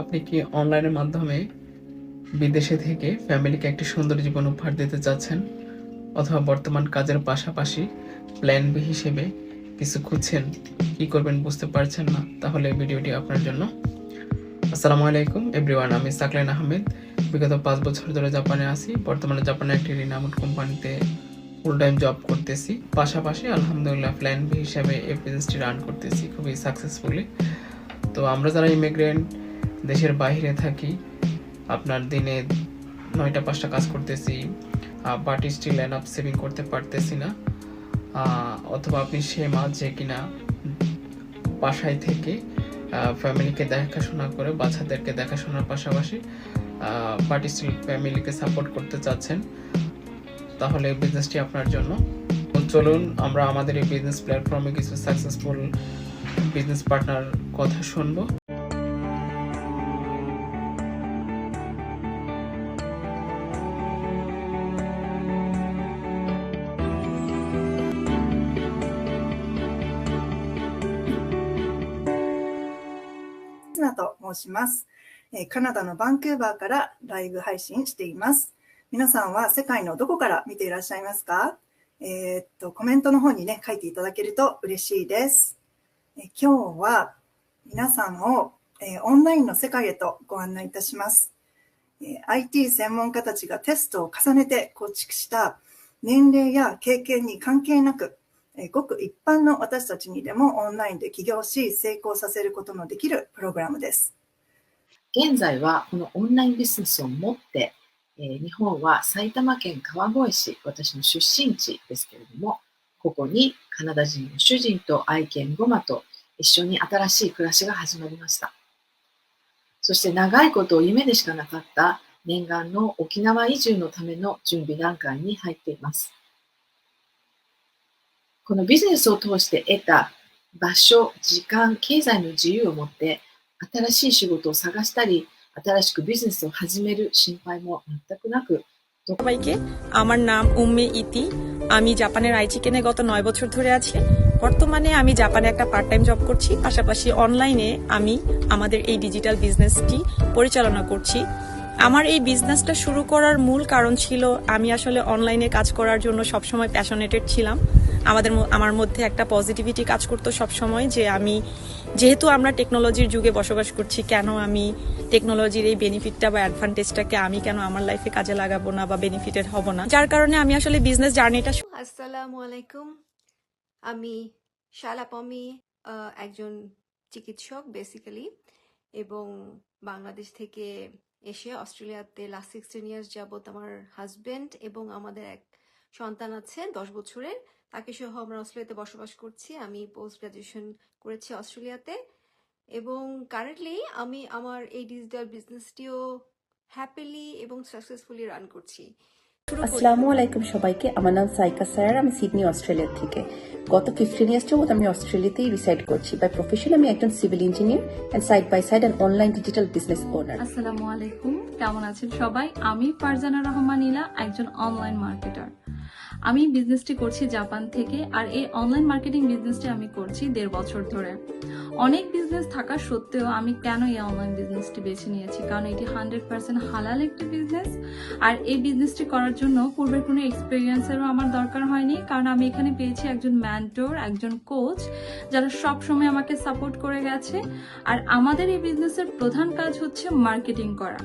আপনি কি অনলাইনের মাধ্যমে বিদেশে থেকে ফ্যামিলিকে একটি সুন্দর জীবন উপহার দিতে চাচ্ছেন? অথবা বর্তমান কাজের পাশাপাশি প্ল্যান বি হিসেবে কিছু খুঁজছেন? কি করবেন বুঝতে পারছেন না? তাহলে ভিডিওটি আপনার জন্য। আসসালামু আলাইকুম এভরিওয়ান আমি সাকলাইন আহমেদ। বিগত পাঁচ বছর ধরে জাপানে আছি। বর্তমানে জাপানে একটি রিনাউন্ড কোম্পানিতে ফুল টাইম জব করতেছি। পাশাপাশি আলহামদুলিল্লাহ প্ল্যান বি হিসাবে এই বিজনেসটি রান করতেছি খুবই সাকসেসফুলি তো আমরা যারা ইমিগ্রেন্ট দেশের বাইরে থাকি। আপনার দিনে নয়টা, পাঁচটা কাজ করতেছি but still enough saving করতে পারতেছি না। অথবা আপনি সে মাছ যে কিনা বাসায় থেকে ফ্যামিলিকে দেখাশোনা করে, বাচ্চাদেরকে দেখাশোনার পাশাপাশি বাট স্টিল ফ্যামিলিকে সাপোর্ট করতে চাচ্ছেন, তাহলে বিজনেসটি আপনার জন্য। চলুন, আমরা আমাদের এই বিজনেস প্ল্যাটফর্মে কিছু সাকসেসফুল বিজনেস পার্টনার কথা শুনব। ナと申します。えカナダのバンクーバーからライブ配信しています。皆さんは世界のどこから見ていらっしゃいますか？えーっと、コメントの方にね、書いていただけると嬉しいです。え今日は皆さんを、えーオンラインの世界へとご案内いたします。えー IT 専門家たちがテストを重ねて構築した年齢や経験に関係なく、えごく一般の私たちにでもオンラインで起業し成功させることのできるプログラムです。現在はこのオンラインビジネスを持って、え日本は埼玉県川越市、私の出身地ですけれども、ここにカナダ人の主人と愛犬ゴマと一緒に新しい暮らしが始まりました。そして長いことを夢でしかなかった念願の沖縄移住のための準備段階に入っています。このビジネスを通して得た場所、時間、経済の自由を持って新しい仕事を探したり、新しくビジネスを始める心配も全くなく、 সবাইকে আমার নাম উম্মে ইতি আমি জাপানের আইচিকেনে গত নয় বছর ধরে আছি বর্তমানে আমি জাপানে একটা পার্ট টাইম জব করছি পাশাপাশি অনলাইনে আমি আমাদের এই ডিজিটাল বিজনেসটি পরিচালনা করছি আমার এই বিজনেসটা শুরু করার মূল কারণ ছিল আমি আসলে অনলাইনে কাজ করার জন্য সবসময় প্যাশনেটেড ছিলাম আমাদের আমার মধ্যে একটা পজিটিভিটি কাজ করতো সবসময় যে আমি, যেহেতু আমরা টেকনোলজির যুগে বসবাস করছি, কেন আমি টেকনোলজির এই বেনিফিটটা বা অ্যাডভান্টেজটাকে আমি কেন আমার লাইফে কাজে লাগাবো না বা বেনিফিটেড হব না? যার কারণে আমি আসলে বিজনেস জার্নিটা আসসালামু আলাইকুম। আমি শালাপমি একজন চিকিৎসক বেসিক্যালি এবং বাংলাদেশ থেকে এসে অস্ট্রেলিয়াতে লাস্ট সিক্সটিন ইয়ার্স যাবত আমার হাজব্যান্ড এবং আমাদের এক সন্তান আছে দশ বছরের। তাকে সহ আমরা অস্ট্রেলিয়াতে বসবাস করছি। আমি পোস্ট গ্রাজুয়েশন করেছি অস্ট্রেলিয়াতে। এবং কারেন্টলি আমি আমার এই ডিজিটাল বিজনেসটিও হ্যাপিলি এবং সাকসেসফুলি রান করছি। আসসালামু আলাইকুম সবাইকে। আমার নাম সাইকা স্যার। আমি সিডনি অস্ট্রেলিয়া থেকে। গত ফিফটিন ইয়ার্স যাবত আমি অস্ট্রেলিয়াতেই রিসাইড করছি। বাই প্রফেশন আমি একজন civil engineer and side by side and online digital business owner আসসালামু আলাইকুম। কেমন আছেন সবাই? আমি ফারজানা রহমান ইলা একজন অনলাইন মার্কেটার আমি বিজনেসটি করছি জাপান থেকে, আর এই অনলাইন মার্কেটিং বিজনেসটি আমি করছি দেড় বছর ধরে। অনেক বিজনেস থাকা সত্ত্বেও আমি কেন এই অনলাইন বিজনেসটি বেছে নিয়েছি? কারণ এটি হান্ড্রেড পার্সেন্ট হালাল একটি বিজনেস আর এই বিজনেসটি করার জন্য পূর্বের কোনো এক্সপিরিয়েন্সেরও আমার দরকার হয়নি। কারণ আমি এখানে পেয়েছি একজন ম্যান্টোর একজন কোচ যারা সব সময় আমাকে সাপোর্ট করে গেছে। আর আমাদের এই বিজনেসের প্রধান কাজ হচ্ছে মার্কেটিং করা।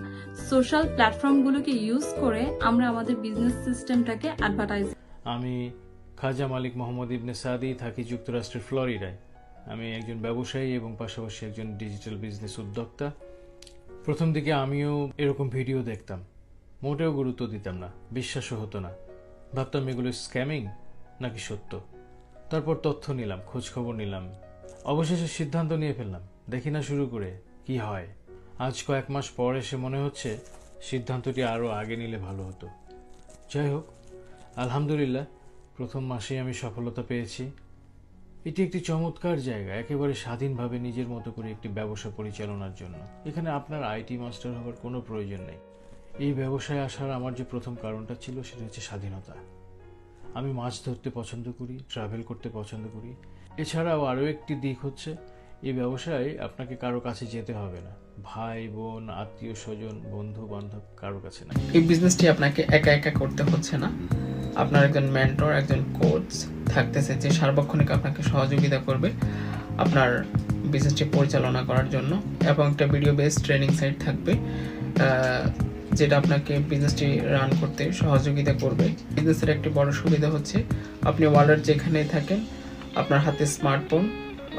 সোশ্যাল প্ল্যাটফর্মগুলোকে ইউজ করে আমরা আমাদের বিজনেস সিস্টেমটাকে অ্যাডভার্টাইজ আমি খাজা মালিক মোহাম্মদ ইবনে সাদি থাকি যুক্তরাষ্ট্রের ফ্লোরিডায়। আমি একজন ব্যবসায়ী এবং পাশাপাশি একজন ডিজিটাল বিজনেস উদ্যোক্তা। প্রথম দিকে আমিও এরকম ভিডিও দেখতাম। মোটেও গুরুত্ব দিতাম না, বিশ্বাসও হতো না। ভাবতাম এগুলো স্ক্যামিং নাকি সত্য? তারপর তথ্য নিলাম, খোঁজখবর নিলাম। অবশেষে সিদ্ধান্ত নিয়ে ফেললাম, দেখি না শুরু করে কি হয়। আজ কয়েক মাস পর এসে মনে হচ্ছে সিদ্ধান্তটি আরও আগে নিলে ভালো হতো। যাই হোক আলহামদুলিল্লাহ, প্রথম মাসেই আমি সফলতা পেয়েছি। এটি একটি চমৎকার জায়গা, একেবারে স্বাধীনভাবে নিজের মতো করে একটি ব্যবসা পরিচালনার জন্য। এখানে আপনার আইটি মাস্টার হওয়ার কোনো প্রয়োজন নেই। এই ব্যবসায় আসার আমার যে প্রথম কারণটা ছিল, সেটা হচ্ছে স্বাধীনতা। আমি মাছ ধরতে পছন্দ করি ট্রাভেল করতে পছন্দ করি। এছাড়াও আরও একটি দিক হচ্ছে এই ব্যবসায় আপনাকে কারও কাছে যেতে হবে না। ভাই, বোন, আত্মীয়, স্বজন, বন্ধু, বান্ধব কারও কাছে না। এই বিজনেসটি আপনাকে একা একা করতে হচ্ছে না। আপনার একজন মেন্টর একজন কোচ থাকতেছে যে সার্বক্ষণিক আপনাকে সহযোগিতা করবে আপনার বিজনেসটি পরিচালনা করার জন্য এবং একটা ভিডিও বেসড ট্রেনিং সাইট থাকবে যেটা আপনাকে বিজনেসটি রান করতে সহযোগিতা করবে। বিজনেসের একটি বড় সুবিধা হচ্ছে আপনি ওয়ার্ল্ডের যেখানেই থাকেন, আপনার হাতে স্মার্টফোন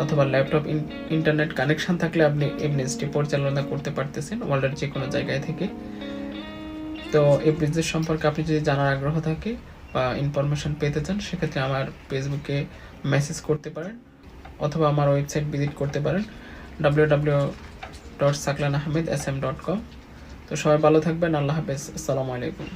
অথবা ল্যাপটপ ইন্টারনেট কানেকশন থাকলে আপনি এই বিজনেসটি পরিচালনা করতে পারতেছেন ওয়ার্ল্ডের যে কোনো জায়গায় থেকে। তো এই বিজনেস সম্পর্কে আপনি যদি জানার আগ্রহ থাকে বা ইনফরমেশন পেতে চান, সেক্ষেত্রে আমার ফেসবুকে মেসেজ করতে পারেন অথবা আমার ওয়েবসাইট ভিজিট করতে পারেন। W W dot Saklan Ahmed S M dot com তো সবাই ভালো থাকবেন, আল্লাহ হাফেজ। আসসালামু আলাইকুম।